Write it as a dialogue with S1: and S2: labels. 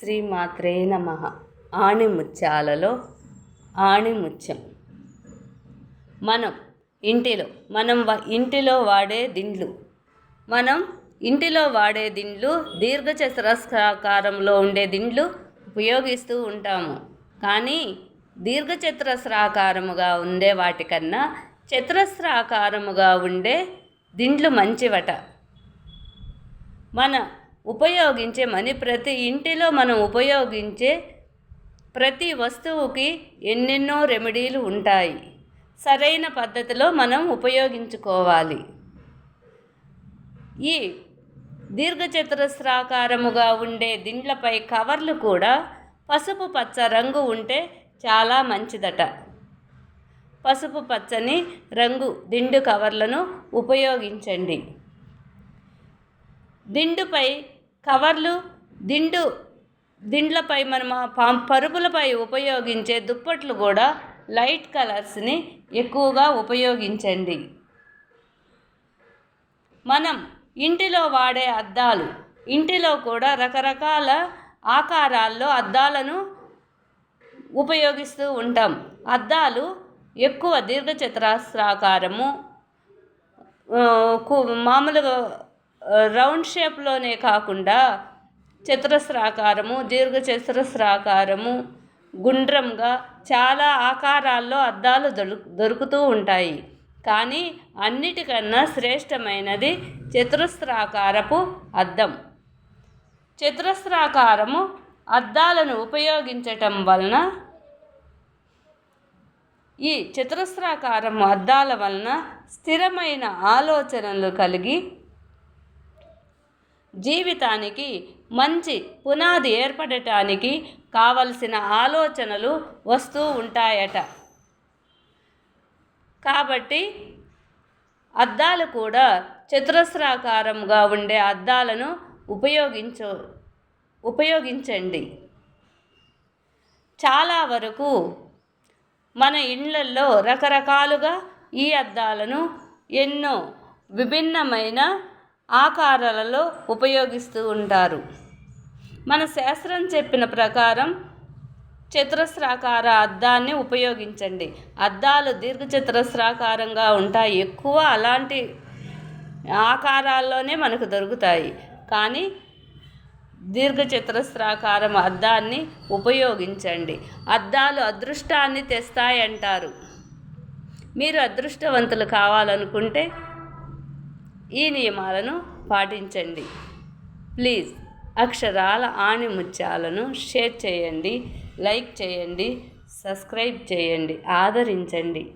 S1: శ్రీమాత్రే నమ. ఆణిముత్యాలలో ఆణిముత్యం. మనం ఇంటిలో మనం ఇంటిలో వాడే దిండ్లు. మనం ఇంటిలో వాడే దిండ్లు దీర్ఘచతురస్రాకారంలో ఉండే దిండ్లు ఉపయోగిస్తూ ఉంటాము. కానీ దీర్ఘచతురస్రాకారముగా ఉండే వాటికన్నా చతురస్రాకారముగా ఉండే దిండ్లు మంచివట. మన ఉపయోగించే మని ప్రతి ఇంటిలో మనం ఉపయోగించే ప్రతి వస్తువుకి ఎన్నెన్నో రెమెడీలు ఉంటాయి. సరైన పద్ధతిలో మనం ఉపయోగించుకోవాలి. ఈ దీర్ఘచతురస్రాకారముగా ఉండే దిండ్లపై కవర్లు కూడా పసుపు పచ్చ రంగు ఉంటే చాలా మంచిదట. పసుపు పచ్చని రంగు దిండు కవర్లను ఉపయోగించండి. దిండుపై కవర్లు దిండు దిండ్లపై మనం పరుపులపై ఉపయోగించే దుప్పట్లు కూడా లైట్ కలర్స్ని ఎక్కువగా ఉపయోగించండి. మనం ఇంటిలో వాడే అద్దాలు ఇంటిలో కూడా రకరకాల ఆకారాల్లో అద్దాలను ఉపయోగిస్తూ ఉంటాం. అద్దాలు ఎక్కువ దీర్ఘచతురస్రాకారము మామూలుగా రౌండ్ షేప్లోనే కాకుండా చతురస్రాకారము దీర్ఘ చతురస్రాకారము గుండ్రంగా చాలా ఆకారాల్లో అద్దాలు దొరు దొరుకుతూ ఉంటాయి. కానీ అన్నిటికన్నా శ్రేష్టమైనది చతురస్రాకారపు అద్దం. చతురస్రాకారము అద్దాలను ఉపయోగించటం వలన ఈ చతురస్రాకారం అద్దాల వలన స్థిరమైన ఆలోచనలు కలిగి జీవితానికి మంచి పునాది ఏర్పడటానికి కావలసిన ఆలోచనలు వస్తూ ఉంటాయట. కాబట్టి అద్దాలు కూడా చతురస్రాకారంగా ఉండే అద్దాలను ఉపయోగించు ఉపయోగించండి. చాలా వరకు మన ఇళ్ళల్లో రకరకాలుగా ఈ అద్దాలను ఎన్నో విభిన్నమైన ఆకారాలలో ఉపయోగిస్తూ ఉంటారు. మన శాస్త్రం చెప్పిన ప్రకారం చతురస్రాకార అద్దాన్ని ఉపయోగించండి. అద్దాలు దీర్ఘచతురస్రాకారంగా ఉంటాయి. ఎక్కువ అలాంటి ఆకారాల్లోనే మనకు దొరుకుతాయి. కానీ దీర్ఘచతురస్రాకారం అద్దాన్ని ఉపయోగించండి. అద్దాలు అదృష్టాన్ని తెస్తాయంటారు. మీరు అదృష్టవంతులు కావాలనుకుంటే ఈ నియమాలను పాటించండి. ప్లీజ్ అక్షరాల ఆణిముత్యాలను షేర్ చేయండి లైక్ చేయండి సబ్స్క్రైబ్ చేయండి ఆదరించండి.